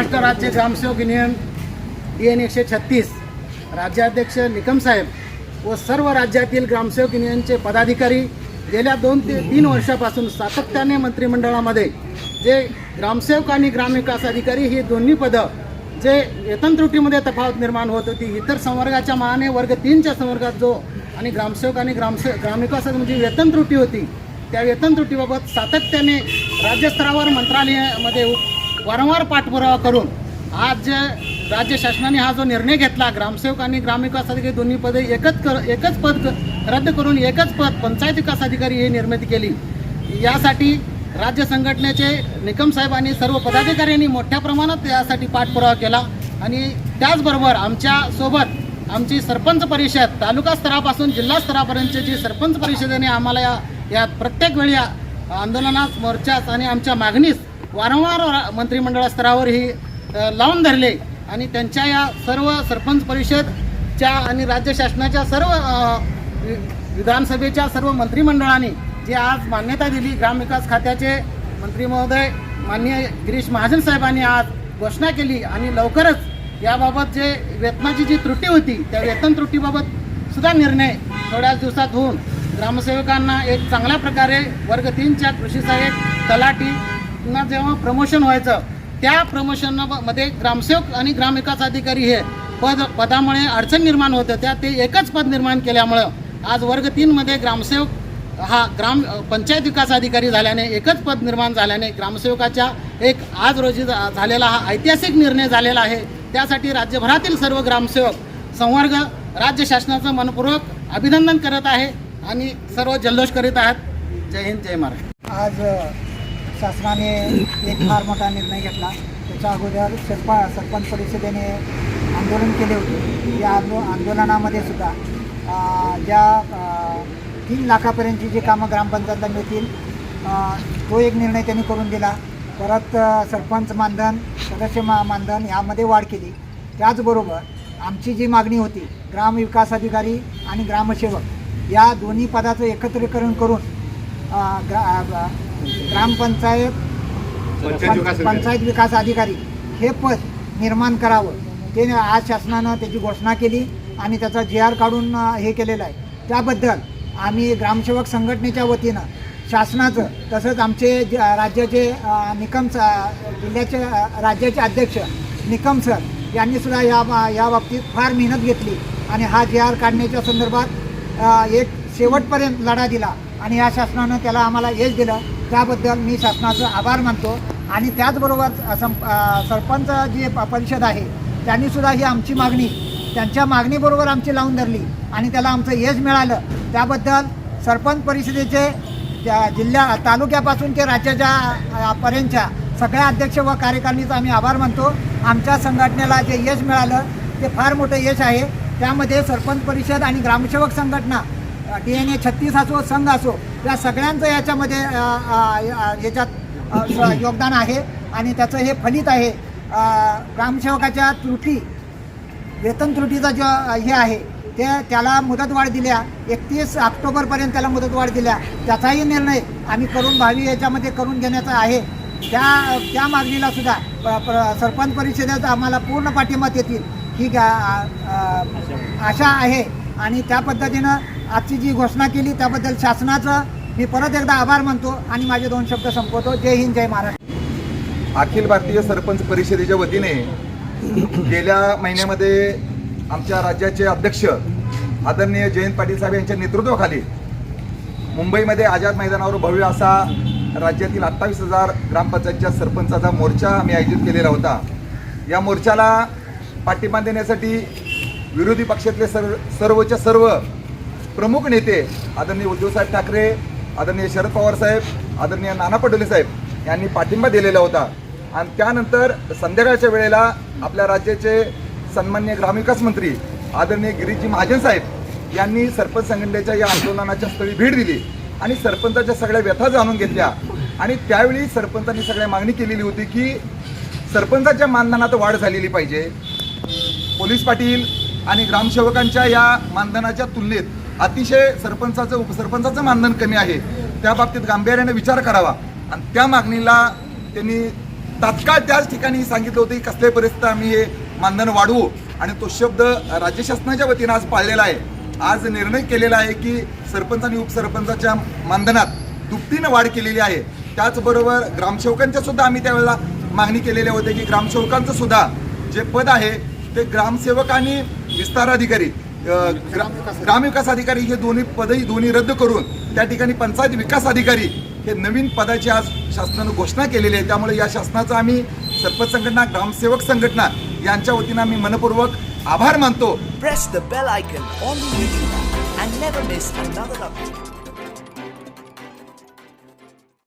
महाराष्ट्र राज्य ग्रामसेवक union D N एकशे छत्तीस राज्याध्यक्ष निकम साहेब व सर्व राज्यातील ग्रामसेवक युनियनचे पदाधिकारी गेल्या दोन ते तीन वर्षापासून सातत्याने मंत्रिमंडळामध्ये जे ग्रामसेवक आणि ग्रामविकास अधिकारी ही दोन्ही पदं जे वेतन त्रुटीमध्ये तफावत निर्माण होत होती इतर संवर्गाच्या मानाने वर्ग तीनच्या संवर्गात जो आणि ग्रामसेवक आणि ग्रामसे ग्रामविकास म्हणजे वेतन त्रुटी होती त्या वेतन त्रुटीबाबत सातत्याने राज्यस्तरावर मंत्रालयामध्ये वारंवार पाठपुरावा करून आज जे राज्य शासनाने हा जो निर्णय घेतला ग्रामसेवक आणि ग्रामविकास अधिकारी दोन्ही पदे एकच कर एकच पद रद्द करून एकच पद पंचायत विकास अधिकारी ही निर्मिती केली. यासाठी राज्य संघटनेचे निकम साहेब आणि सर्व पदाधिकाऱ्यांनी मोठ्या प्रमाणात यासाठी पाठपुरावा केला आणि त्याचबरोबर आमच्यासोबत आमची सरपंच परिषद तालुका स्तरापासून जिल्हा स्तरापर्यंतची जी सरपंच परिषदेने आम्हाला या या प्रत्येक वेळी या मोर्चास आणि आमच्या मागणीस वारंवार मंत्रिमंडळ स्तरावर ही लावून धरले आणि त्यांच्या या सर्व सरपंच परिषदच्या आणि राज्य शासनाच्या सर्व वि- विधानसभेच्या सर्व मंत्रिमंडळाने जी आज मान्यता दिली ग्रामविकास खात्याचे मंत्री महोदय माननीय गिरीश महाजन साहेबांनी आज घोषणा केली आणि लवकरच याबाबत जे वेतनाची जी त्रुटी होती त्या वेतन त्रुटीबाबत सुद्धा निर्णय थोड्याच दिवसात होऊन ग्रामसेवकांना एक चांगल्या प्रकारे वर्ग तीनच्या कृषी सहाय्यक तलाठी पुन्हा जेव्हा प्रमोशन व्हायचं त्या प्रमोशनमध्ये ग्रामसेवक आणि ग्रामविकास अधिकारी हे पद पदामुळे अडचण निर्माण होतं. त्या ते एकच पद निर्माण केल्यामुळं आज वर्ग तीनमध्ये ग्रामसेवक हा ग्राम पंचायत विकास अधिकारी झाल्याने एकच पद निर्माण झाल्याने ग्रामसेवकाच्या एक आज रोजी झालेला हा ऐतिहासिक निर्णय झालेला आहे. त्यासाठी राज्यभरातील सर्व ग्रामसेवक संवर्ग राज्य शासनाचं मनपूर्वक अभिनंदन करत आहे आणि सर्व जल्लोष करीत आहेत. जय हिंद जय महाराष्ट्र. आज शासनाने एक फार मोठा निर्णय घेतला. त्याच्या अगोदर सरप सरपंच परिषदेने आंदोलन केले होते. या आंदो आंदोलनामध्ये सुद्धा ज्या तीन लाखापर्यंतची जी कामं ग्रामपंचायतला मिळतील तो एक निर्णय त्यांनी करून दिला. परत सरपंच मानधन सदस्य मा मानधन यामध्ये वाढ केली. त्याचबरोबर आमची जी मागणी होती ग्रामविकास अधिकारी आणि ग्रामसेवक या दोन्ही पदाचं एकत्रीकरण करून ग्रा ग्रामपंचायत पंचायत विकास अधिकारी. हे पद निर्माण करावं. ते आज शासनानं त्याची घोषणा केली आणि त्याचा जी आर काढून हे केलेलं आहे. त्याबद्दल आम्ही ग्रामसेवक संघटनेच्या वतीनं शासनाचं तसंच आमचे जे राज्याचे निकम स- जिल्ह्याचे राज्याचे अध्यक्ष निकम सर यांनी सुद्धा या या बाबतीत फार मेहनत घेतली आणि हा जी आर काढण्याच्या संदर्भात एक शेवटपर्यंत लढा दिला आणि या शासनानं त्याला आम्हाला यश दिलं. त्याबद्दल मी शासनाचं आभार मानतो. आणि त्याचबरोबर सं सरपंच जी प- परिषद आहे त्यांनीसुद्धा ही आमची मागणी त्यांच्या मागणीबरोबर आमची लावून धरली. आणि त्याला आमचं यश मिळालं. त्याबद्दल सरपंच परिषदेचे त्या जिल्ह्या तालुक्यापासून ते राज्याच्या पर्यंतच्या सगळ्या अध्यक्ष व कार्यकारिणीचा आम्ही आभार मानतो. आमच्या संघटनेला जे यश मिळालं ते फार मोठं यश आहे. त्यामध्ये सरपंच परिषद आणि ग्रामसेवक संघटना डी एन ए छत्तीस असो संघ असो या सगळ्यांचं याच्यामध्ये याच्यात योगदान आहे. आणि त्याचं हे फलित आहे ग्रामसेवकाच्या त्रुटी वेतन त्रुटीचा जो हे आहे ते त्याला मुदतवाढ दिल्या. एकतीस ऑक्टोबरपर्यंत त्याला मुदतवाढ दिल्या. त्याचाही निर्णय आम्ही करून भावी याच्यामध्ये करून घेण्याचा आहे. त्या त्या मागणीला सुद्धा प- सरपंच परिषदेत आम्हाला पूर्ण पाठिंबा देतील. ही आशा आहे. आणि त्या पद्धतीनं आजची जी घोषणा केली त्याबद्दल शासनाचं मी परत एकदा आभार मानतो आणि माझे दोन शब्द संपवतो. जय हिंद जय महाराष्ट्र. अखिल भारतीय सरपंच परिषदेच्या वतीने गेल्या महिन्यामध्ये आमच्या राज्याचे अध्यक्ष आदरणीय जयंत पाटील साहेब यांच्या नेतृत्वाखाली मुंबईमध्ये आझाद मैदानावर भव्य असा राज्यातील अठ्ठावीस हजार ग्रामपंचायतच्या सरपंचाचा मोर्चा आम्ही आयोजित केलेला होता. या मोर्चाला पाठिंबा देण्यासाठी विरोधी पक्षातले सर्व सर्वच्या सर्व प्रमुख नेते आदरणीय उद्धवसाहेब ठाकरे आदरणीय शरद पवार साहेब आदरणीय नाना पटोले साहेब यांनी पाठिंबा दिलेला होता. आणि त्यानंतर संध्याकाळच्या वेळेला आपल्या राज्याचे सन्मान्य ग्रामविकास मंत्री आदरणीय गिरीजी महाजन साहेब यांनी सरपंच संघटनेच्या या आंदोलनाच्या स्थळी भेट दिली आणि सरपंचाच्या सगळ्या व्यथा जाणून घेतल्या. आणि त्यावेळी सरपंचांनी सगळ्या मागणी केलेली होती की सरपंचाच्या मानधनात वाढ झालेली पाहिजे. पोलीस पाटील आणि ग्रामसेवकांच्या या मानधनाच्या तुलनेत अतिशय सरपंचाचं उपसरपंचाचं मानधन कमी आहे. त्या बाबतीत गांभीर्याने विचार करावा. आणि त्या मागणीला त्यांनी तात्काळ त्याच ठिकाणी सांगितलं होतं की कसल्याही परिस्थितीत आम्ही हे मानधन वाढवू. आणि तो शब्द राज्य शासनाच्या वतीनं आज पाळलेला आहे. आज निर्णय केलेला आहे की सरपंच आणि उपसरपंचाच्या मानधनात दुपटीनं वाढ केलेली आहे. त्याचबरोबर ग्रामसेवकांच्या सुद्धा आम्ही त्यावेळेला मागणी केलेल्या होत्या की ग्रामसेवकांचं सुद्धा जे पद आहे ते ग्रामसेवक आणि विस्तार अधिकारी ग्रामविकास अधिकारी हे दोन्ही पदही दोन्ही रद्द करून त्या ठिकाणी पंचायत विकास अधिकारी हे नवीन पदाची आज शासनानं घोषणा केलेली आहे. त्यामुळे या शासनाचा आम्ही सरपंच संघटना ग्रामसेवक संघटना यांच्या वतीनं आम्ही मनपूर्वक आभार मानतो. Press the bell icon on